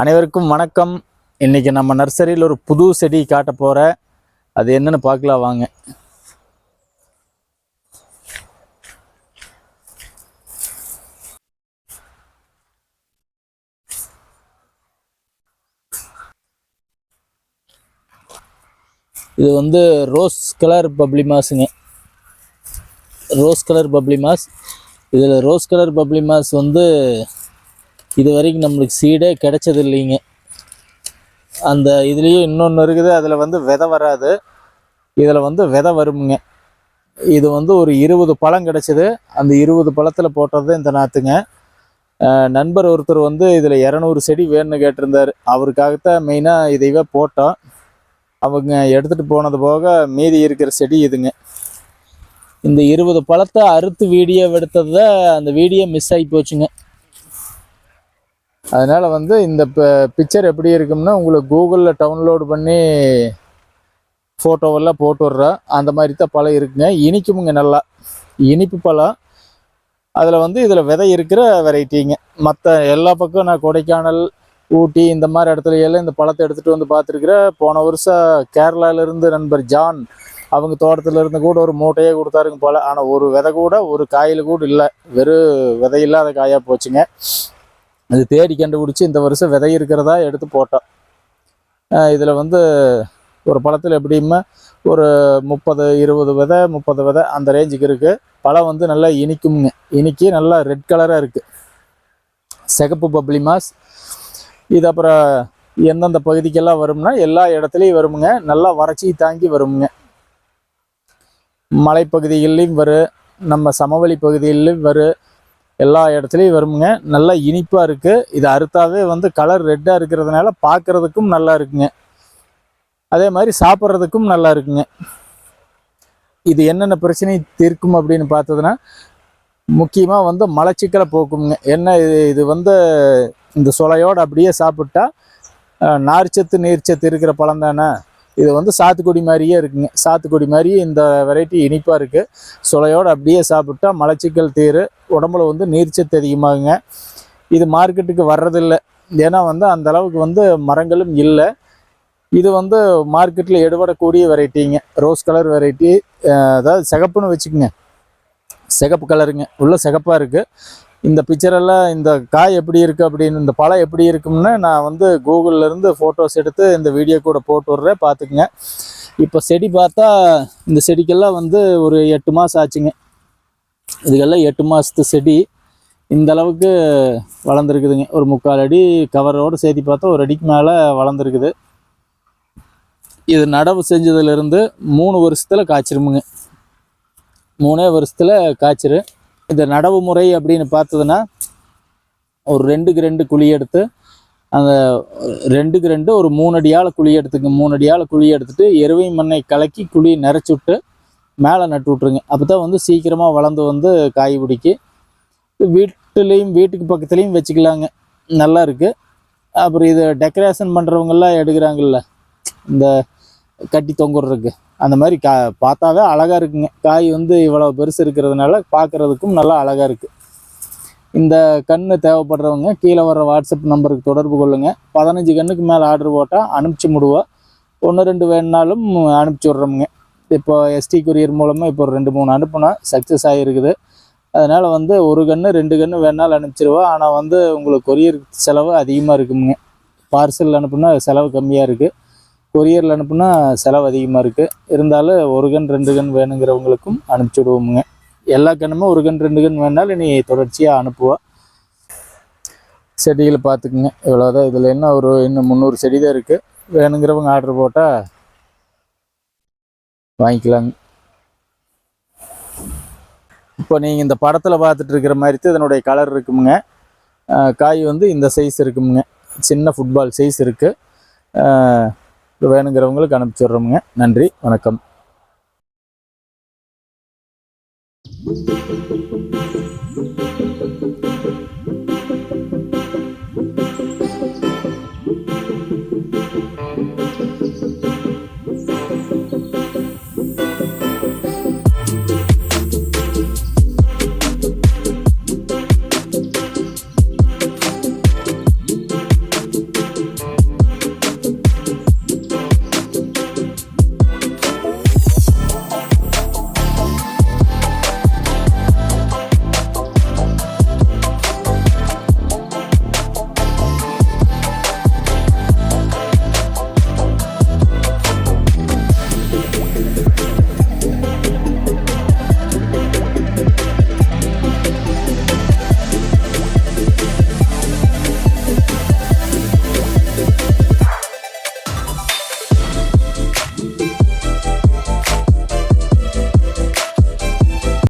அனைவருக்கும் வணக்கம். இன்னைக்கு நம்ம நர்சரியில் ஒரு புது செடி காட்ட போகிற அது என்னென்னு பார்க்கலாம் வாங்க. இது வந்து ரோஸ் கலர் பப்ளிமாஸுங்க ரோஸ் கலர் பப்ளிமாஸ் இதில் ரோஸ் கலர் பப்ளிமாஸ் வந்து இது வரைக்கும் நம்மளுக்கு சீடே கிடைச்சது இல்லைங்க. அந்த இதுலேயும் இன்னொன்று இருக்குது அதில் வந்து விதை வராது. இதில் வந்து விதை வருமுங்க. இது வந்து ஒரு இருபது பழம் கிடச்சிது. அந்த இருபது பழத்தில் போட்டது இந்த நாற்றுங்க நண்பர் ஒருத்தர் வந்து இதில் இரநூறு செடி வேணும்னு கேட்டிருந்தார். அவருக்காகத்தான் மெயினாக இதைவே போட்டோம். அவங்க எடுத்துகிட்டு போனது போக மீதி இருக்கிற செடி இதுங்க. இந்த இருபது பழத்தை அறுத்து வீடியோ எடுத்ததை அந்த வீடியோ மிஸ் ஆகி போச்சுங்க. அதனால் வந்து இந்த பிக்சர் எப்படி இருக்கும்னா உங்களுக்கு கூகுளில் டவுன்லோடு பண்ணி ஃபோட்டோவெல்லாம் போட்டு விட்றேன் அந்த மாதிரி தான் பழம் இருக்குங்க. இனிக்குமுங்க நல்லா. இனிப்பு பழம். அதில் வந்து இதில் விதை இருக்கிற வெரைட்டிங்க மற்ற எல்லா பக்கம் நான் கொடைக்கானல் ஊட்டி இந்த மாதிரி இடத்துல எல்லாம் இந்த பழத்தை எடுத்துகிட்டு வந்து பார்த்துருக்குறேன் போன வருஷம் கேரளாவிலேருந்து நண்பர் ஜான் அவங்க தோட்டத்தில் இருந்து கூட ஒரு மூட்டையே கொடுத்தாருங்க பழம் ஆனால் ஒரு விதை கூட ஒரு காயில் கூட இல்லை. வெறும் விதை இல்லாத காயாக போச்சுங்க. அது தேடி கண்டுபிடிச்சி இந்த வருஷம் விதை இருக்கிறதா எடுத்து போட்டோம் இதில் வந்து ஒரு பழத்தில் எப்படியுமே ஒரு முப்பது இருபது விதை முப்பது விதை அந்த ரேஞ்சுக்கு இருக்குது பழம் வந்து நல்லா இனிக்குமுங்க இனிக்கி நல்லா ரெட் கலராக இருக்குது சிகப்பு பப்ளி மாஸ் இது அப்புறம் எந்தெந்த பகுதிக்கெல்லாம் வரும்னா எல்லா இடத்துலையும் வருமுங்க. நல்லா வறட்சி தாங்கி வருமுங்க. மலைப்பகுதிகள்லையும் வரும் நம்ம சமவெளி பகுதிகளிலும் வரும் எல்லா இடத்துலையும் வருமுங்க. நல்லா இனிப்பாக இருக்குது இது அறுத்தாவே வந்து கலர் ரெட்டாக இருக்கிறதுனால பார்க்குறதுக்கும் நல்லா இருக்குங்க. அதே மாதிரி சாப்பிட்றதுக்கும் நல்லா இருக்குங்க. இது என்னென்ன பிரச்சனை தீர்க்கும் அப்படின்னு பார்த்ததுன்னா முக்கியமாக வந்து மலச்சிக்கலை போக்குங்க. என்ன இது இது வந்து இந்த சுளையோடு அப்படியே சாப்பிட்டா நார்ச்சத்து நீர்ச்சத்து இருக்கிற பழம் தானே? இது வந்து சாத்துக்குடி மாதிரியே இருக்குங்க. சாத்துக்குடி மாதிரியே இந்த வெரைட்டி இனிப்பாக இருக்குது சுளையோடு அப்படியே சாப்பிட்டா மலச்சிக்கல் தீர் உடம்புல வந்து நீர்ச்சத்து அதிகமாகுங்க. இது மார்க்கெட்டுக்கு வர்றதில்லை. ஏன்னா வந்து அந்த அளவுக்கு வந்து மரங்களும் இல்லை. இது வந்து மார்க்கெட்டில் எடுபடக்கூடிய வெரைட்டிங்க ரோஸ் கலர் வெரைட்டி அதாவது சிகப்புன்னு வச்சுக்கோங்க. சிகப்பு கலருங்க உள்ள சிகப்பாக இருக்குது இந்த பிக்சரெல்லாம் இந்த காய் எப்படி இருக்குது அப்படின்னு இந்த பழம் எப்படி இருக்கும்னு நான் வந்து கூகுள்ல இருந்து ஃபோட்டோஸ் எடுத்து இந்த வீடியோ கூட போட்டு விட்றேன் பார்த்துக்குங்க. இப்போ செடி பார்த்தா இந்த செடிக்கெல்லாம் வந்து ஒரு எட்டு மாதம் ஆச்சுங்க. இதுக்கெல்லாம் எட்டு மாதத்து செடி இந்த அளவுக்கு வளர்ந்துருக்குதுங்க. ஒரு முக்கால் அடி கவரோடு சேர்த்து பார்த்தா ஒரு அடிக்கு மேலே வளர்ந்துருக்குது. இது நடவு செஞ்சதுலேருந்து மூணு வருஷத்தில் காய்ச்சிருமுங்க. மூணே வருஷத்தில் காய்ச்சிரு. இந்த நடவு முறை அப்படின்னு பார்த்ததுன்னா ஒரு ரெண்டுக்கு ரெண்டு குழி எடுத்து அந்த ரெண்டுக்கு ரெண்டு ஒரு மூணு அடியால் குழி எடுத்துங்க. மூணு அடியால் குழி எடுத்துட்டு எருவை மண்ணை கலக்கி குழி நிறச்சி விட்டு மேலே நட்டு விட்ருங்க அப்போ தான் வந்து சீக்கிரமாக வளர்ந்து வந்து காய் பிடிக்கி. வீட்டுலேயும் வீட்டுக்கு பக்கத்துலேயும் வச்சுக்கலாங்க. நல்லா இருக்குது அப்புறம் இதை டெக்கரேஷன் பண்ணுறவங்கெல்லாம் எடுக்கிறாங்கல்ல இந்த கட்டி தொங்குறதுக்கு. அந்த மாதிரி கா பார்த்தாவே அழகாக இருக்குங்க. காய் வந்து இவ்வளோ பெருசு இருக்கிறதுனால பார்க்குறதுக்கும் நல்லா அழகாக இருக்குது இந்த கன்று தேவைப்படுறவங்க கீழே வர வாட்ஸ்அப் நம்பருக்கு தொடர்பு கொள்ளுங்கள் பதினஞ்சு கன்றுக்கு மேலே ஆர்டர் போட்டால் அனுப்பிச்சி முடுவோம் ஒன்று ரெண்டு வேணுனாலும் அனுப்பிச்சி விட்றோமுங்க. இப்போ எஸ்டி கொரியர் மூலமாக இப்போ ஒரு ரெண்டு மூணு அனுப்புனா சக்ஸஸ் ஆகிருக்குது அதனால் வந்து ஒரு கன்று ரெண்டு கன்று வேணாலும் அனுப்பிச்சிருவோம். ஆனால் வந்து உங்களுக்கு கொரியர் செலவு அதிகமாக இருக்குங்க. பார்சல் அனுப்புனா செலவு கம்மியாக இருக்குது கொரியரில் அனுப்புனா செலவு அதிகமாக இருக்குது இருந்தாலும் ஒரு கன் ரெண்டு கன் வேணுங்கிறவங்களுக்கும் அனுப்பிச்சி விடுவோமுங்க. எல்லா கன்னுமே ஒரு கன் ரெண்டு கன் வேணாலும் நீ தொடர்ச்சியாக அனுப்புவோம் செடிகளை பார்த்துக்குங்க. இவ்வளோதான் இதில் என்ன ஒரு இன்னும் முந்நூறு செடி தான் இருக்குது வேணுங்கிறவங்க ஆர்டர் போட்டால் வாங்கிக்கலாங்க. இப்போ நீங்கள் இந்த படத்தில் பார்த்துட்டு இருக்கிற மாதிரி தான் இதனுடைய கலர் இருக்குமுங்க. காய் வந்து இந்த சைஸ் இருக்குமுங்க. சின்ன ஃபுட்பால் சைஸ் இருக்குது வேணுங்கிறவங்களுக்கு அனுப்பிச்சி விட்றோமுங்க. நன்றி வணக்கம்.